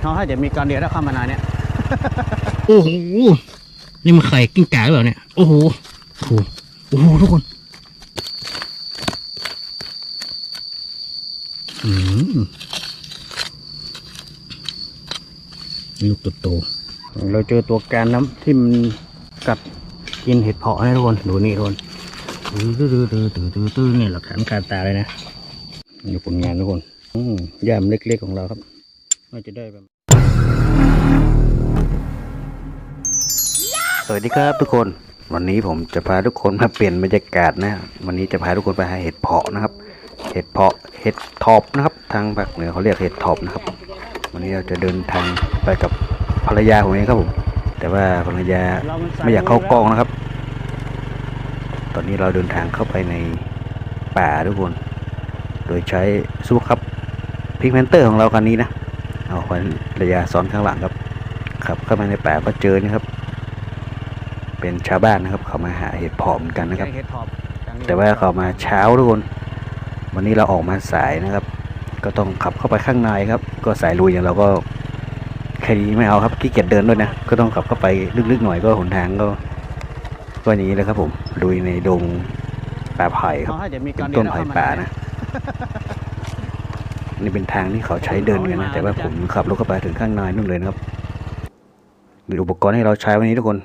เขาให้จะมีการเดียดเข้ามานานเนี่ยโอ้โหนี่มันไข่กิ้งก่าหรือเปล่าเนี่ยโอ้โหโอ้โหโอ้โหทุกคนอืมลูกตัวโตเราเจอตัวแกนน้ำที่มันกัดกินเห็ดเพาะนะทุกคนดูนี่ทุกคนตื้อตื้อตื้อตื้อตื้อตื้อนี่หลักฐานการตาเลยนะดูผลงานทุกคนอืมย่ามเล็กๆของเราครับ น่าจะได้แบบสวัสดีครับทุกคน วันนี้ผมจะพาทุกคนมาเปลี่ยนบรรยากาศนะ วันนี้จะพาทุกคนไปหาเห็ดเพาะนะครับ เห็ดเพาะ เห็ดทอบนะครับ ทางภาคเหนือเขาเรียกเห็ดทอบนะครับ วันนี้เราจะเดินทางไปกับภรรยาผมเองครับผม แต่ว่าภรรยาไม่อยากเข้ากล้องนะครับ ตอนนี้เราเดินทางเข้าไปในป่าทุกคน โดยใช้ซูครับพิกเมนเตอร์ของเราคันนี้นะ เอาภรรยาซ้อนข้างหลังครับขับเข้ามาในป่าก็เจอนะครับ เป็นชาวบ้านนะครับ เขามาหาเห็ดเพาะเหมือนกันนะครับ แต่ว่าเขามาเช้าทุกคนวันนี้เราออกมาสายนะครับ ก็ต้องขับเข้าไปข้างในครับ ก็สายลุยอย่างเราก็แค่นี้ไม่เอาครับขี้เกียจเดินด้วยนะก็ต้องขับเข้าไปลึกๆหน่อยก็หนทางก็ก็อย่างนี้เลยครับผมลุยในดงป่าไผ่ครับเป็นต้นไผ่ป่านะ นี่เป็นทางที่เขาใช้เดินกันนะ แต่ว่าผมขับรถเข้าไปถึงข้างในนู่นเลยนะครับมีอุปกรณ์ให้เราใช้วันนี้ทุกคน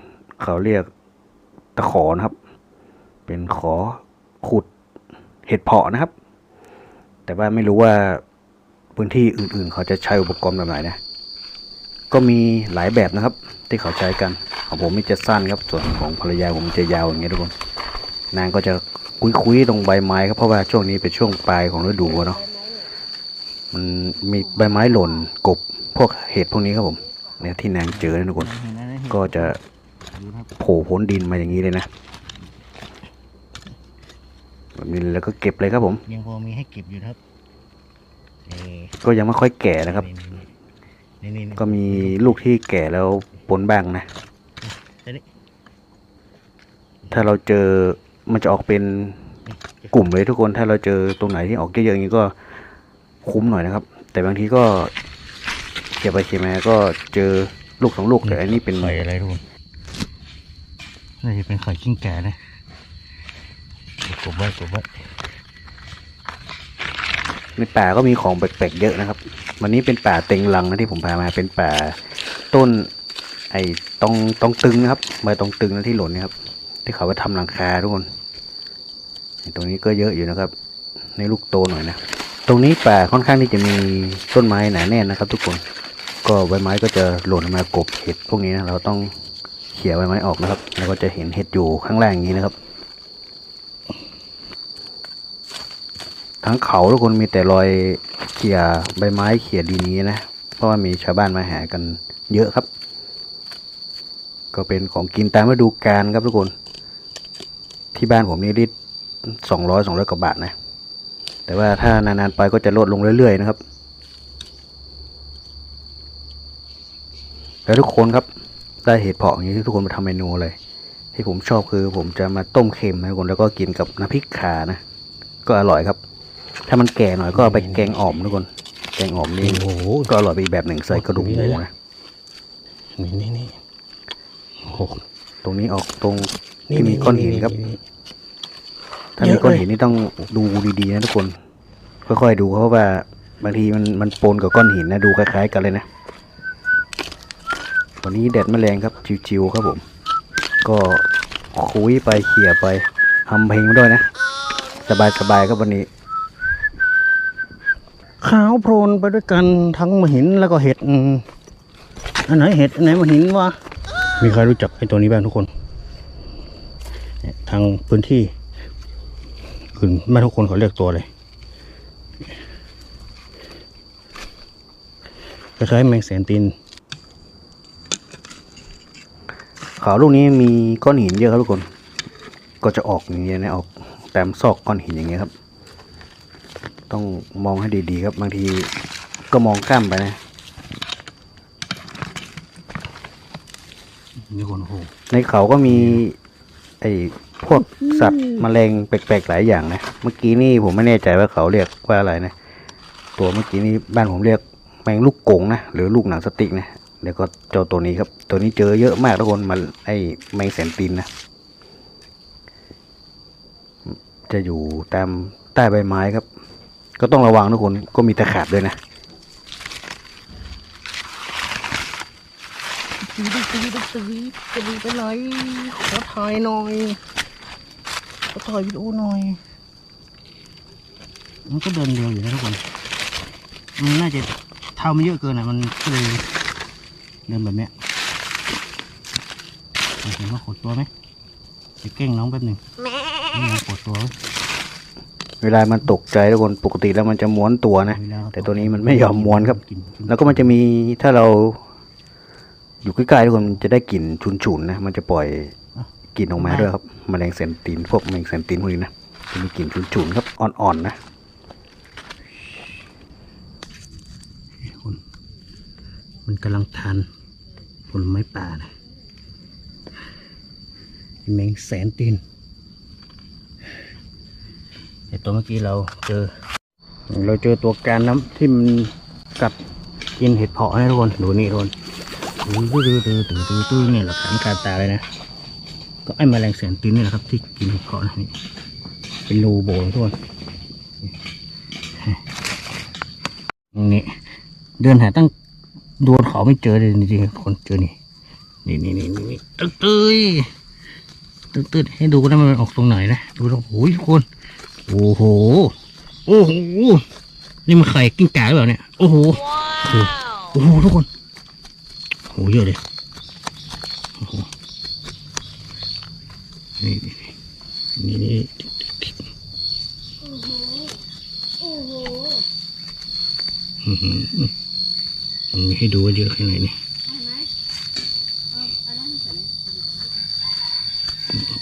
เขาเรียกตะขอนะครับ เป็นขอขุดเห็ดเพาะนะครับ แต่ว่าไม่รู้ว่าพื้นที่อื่นๆ เขาจะใช้อุปกรณ์แบบไหนนะ ก็มีหลายแบบนะครับ ที่เขาใช้กัน ของผมมันจะสั้นครับ ส่วนของภรรยาผมจะยาวอย่างเงี้ยทุกคน นางก็จะคุยๆตรงใบไม้ครับเพราะว่าช่วงนี้เป็นช่วงปลายของฤดูเนาะ มันมีใบไม้หล่นกบพวกเห็ดพวกนี้ครับผมเนี่ยที่นางเจอนะทุกคน ก็จะโผล่พ้นดินมาอย่างนี้เลยนะแบบนี้เลยแล้วก็เก็บเลยครับผม ยังพอมีให้เก็บอยู่นะครับนี่ก็ยังไม่ค่อยแก่นะครับนี่นี่นี่ก็มีลูกที่แก่แล้วปนบ้างนะเดี๋ยวนี้ถ้าเราเจอมันจะออกเป็นกลุ่มเลยทุกคน ถ้าเราเจอตรงไหนที่ออกเยอะๆอย่างนี้ก็ คุ้มหน่อยนะครับ แต่บางทีก็เขี่ยไปเขี่ยมาก็เจอลูกสองลูกแต่อันนี้เป็นไข่อะไรทุกคนน่าจะเป็นไข่กิ้งก่านะกบไว้กบไว้ในป่าก็มีของแปลกๆเยอะนะครับ วันนี้เป็นป่าเต็งลังนะที่ผมพามาเป็นป่าต้น ไอ้ตองตองตึงนะครับใบตองตึงนะที่หล่นเนะครับ ที่เขาไปทำหลังคาทุกคนตรงนี้ก็เยอะอยู่นะครับ ในลูกโตหน่อยนะ ตรงนี้ป่าค่อนข้างที่จะมีต้นไม้หนาแน่นนะครับ ทุกคน ก็ใบไม้ก็จะหล่นมากบเห็ดพวกนี้นะเราต้องเขี่ยใบไม้ออกนะครับ แล้วก็จะเห็นเห็ดอยู่ข้างล่างอย่างนี้นะครับ ทั้งเขาทุกคนมีแต่รอยเขี่ยใบไม้เขี่ยดินนี้นะ เพราะว่ามีชาวบ้านมาหากันเยอะครับ ก็เป็นของกินตามฤดูกาลครับทุกคน ที่บ้านผมนี่ลิตรสองร้อยสองร้อยกว่าบาทนะ แต่ว่าถ้านานๆไปก็จะลดลงเรื่อยๆนะครับ แล้วทุกคนครับได้เห็ดเพาะอย่างนี้ที่ทุกคนมาทำเมนูเลย ที่ผมชอบคือผมจะมาต้มเค็มนะทุกคนแล้วก็กินกับน้ำพริกข่านะ ก็อร่อยครับ ถ้ามันแก่หน่อยก็เอาไปแกงอ่อมทุกคน แกงอ่อมนี่โอ้โหก็อร่อยไปอีกแบบหนึ่งใส่กระดูกหมูนะนี่นี่นี่โอ้โหตรงนี้ออกตรงที่มีก้อนหินครับ ถ้าเยมีอะเลยก้อนหินนี่ต้องดูดีๆนะทุกคน ค่อยๆดูเพราะว่าบางทีมันมันปนกับก้อนหินนะดูคล้าย ๆ กันเลยนะวันนี้แดดไม่แรงครับจิวๆครับผม ก็คุยไปเขี่ยไปทำเพลงมาด้วยนะ สบายๆครับวันนี้ขาวโพลนไปด้วยกันทั้งมหินแล้วก็เห็ดอืมอันไหนเห็ดอันไหนมหินวะมีใครรู้จักไอ้ตัวนี้บ้างทุกคนเนี่ยทางพื้นที่ อื่นไม่ทุกคนเขาเรียกตัวเลยคล้ายๆแมงแสนตีนเขาลูกนี้มีก้อนหินเยอะครับทุกคน ก็จะออกอย่างเงี้ยนะออกตามซอกก้อนหินอย่างเงี้ยครับ ต้องมองให้ดีๆครับบางทีก็มองข้ามไปนะนี่คนโอ้โหในเขาก็มีไอ้ พวกสัตว์แมลงแปลกๆหลายอย่างนะ เมื่อกี้นี่ผมไม่แน่ใจว่าเขาเรียกว่าอะไรนะ ตัวเมื่อกี้นี่บ้านผมเรียกแมงลูกกงนะ หรือลูกหนังสติ๊กนะ แล้วก็เจ้าตัวนี้ครับ ตัวนี้เจอเยอะมากทุกคนมันไอแมงแสนตีนนะ จะอยู่ตามใต้ใบไม้ครับ ก็ต้องระวังทุกคน ก็มีตะขาบด้วยนะตีดิตีดิตีจะดีไปไหนขอถ่ายหน่อย ขอถ่ายวิดีโอหน่อย มันก็เดินเร็วอยู่นะทุกคน มันน่าจะเท่ามันเยอะเกินอะ มันก็เลยเดินแบบเนี้ยเห็นว่าขดตัวไหมจะแกล้งน้องแป๊บหนึ่งนี่มันขดตัวไว้เวลามันตกใจทุกคน ปกติแล้วมันจะม้วนตัวนะเวลาแต่ตัวนี้มันไม่ยอมม้วนครับกินแล้วก็มันจะมีถ้าเรา อยู่ใกล้ๆทุกคนมันจะได้กลิ่นฉุนๆนะ มันจะปล่อย กลิ่นออกมาด้วยครับแมลงเซนตีนพวกแมลงเซนตีนพวกนี้นะจะมีกลิ่นฉุนๆครับอ่อนๆนะคนมันกำลังทานผลไม้ป่านะแมงแสนตีนแต่ตัวเมื่อกี้เราเจอ เราเจอตัวการน้ำที่มันกัดกินเห็ดเพาะนะทุกคน ดูนี่ทุกคนตื้อตื้อตื้อตื้อตื้อตื้อเนี่ยหลักฐานการตาเลยนะ ก็ไอ้แมลงแสนตีนนี่แหละครับ ที่กินเห็ดเพาะนะนี่เป็นรูโบนะทุกคนนี่เดินหาตั้งโดนเขาไม่เจอเลยจริงๆคนเจอนี่นี่นี่นี่นี่ตึ๊ดตึ๊ยตึ๊ดตึ๊ดให้ดูนะมันออกตรงไหนนะดูตรงโอ้ยทุกคนโอ้โหโอ้โหนี่มันไข่กิ้งก่าหรือเปล่าเนี่ยโอ้โหโอ้โหทุกคนโอ้โหเยอะเลยโอ้โห นี่นี่นี่อื้อหือมีให้ดูว่าเยอะแค่ไหนนี่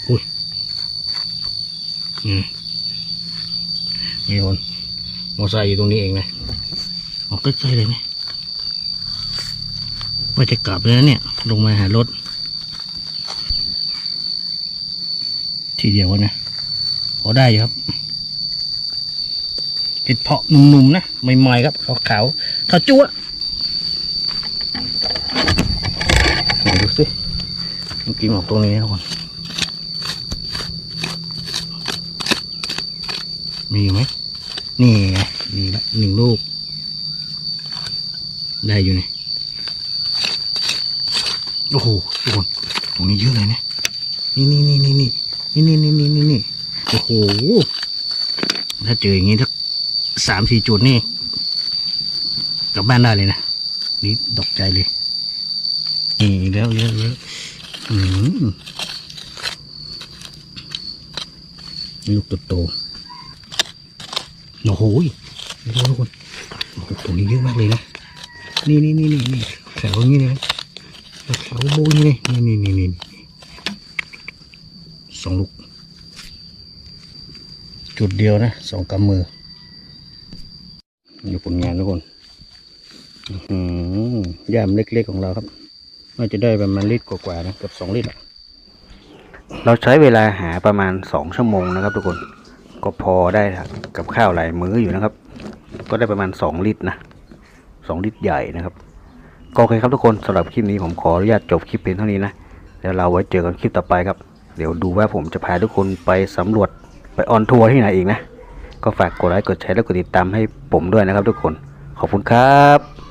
อุ้ยนี่นี่คนมอไซค์อยู่ตรงนี้เองนะออกใกล้ๆเลยนะว่าจะกลับแล้วเนี่ย ลงมาหารถ ทีเดียวนะพอได้ครับเห็ดเพาะหนุ่มๆนะใหม่ๆครับขาวขาวๆขาวจั๊วดูสิมันกินออกตรงนี้นะทุกคนมีไหมนี่ไงมีละหนึ่งลูก ได้อยู่นี่โอ้โหทุกคนตรงนี้เยอะเลยนะนี่นี่นี่นี่นี่ นี่นี่นี่นี่นี่นี่โอ้โห ถ้าเจออย่างนี้ถ้าสามสี่จุดนี่กลับบ้านได้เลยนะ นี่ตกใจเลย นี่แล้วเยอะเยอะอืมลูกโตๆโอ้โหทุกคนทุกคนโอ้โหตรงนี้เยอะมากเลยนะ นี่นี่นี่นี่แถวอย่างนี้เลยแถวโบยนี่นี่นี่นี่นี่ สองลูก จุดเดียวนะสองกำมืออยู่ผลงานทุกคนหือย่ามเล็กๆของเราครับน่าจะได้ประมาณลิตรกว่าๆนะเกือบสองลิตรเราใช้เวลาหาประมาณสองชั่วโมงนะครับ ทุกคนก็พอได้กับข้าวหลายมื้ออยู่นะครับ ก็ได้ประมาณสองลิตรนะสองลิตรใหญ่นะครับก็โอเคครับทุกคนสำหรับคลิปนี้ผมขออนุญาตจบคลิปเพียงเท่านี้นะแล้วเราไว้เจอกันคลิปต่อไปครับ เดี๋ยวดูว่าผมจะพาทุกคนไปสำรวจไปออนทัวร์ที่ไหนอีกนะ ก็ฝากกดไลค์กดแชร์และกดติดตามให้ผมด้วยนะครับทุกคนขอบคุณครับ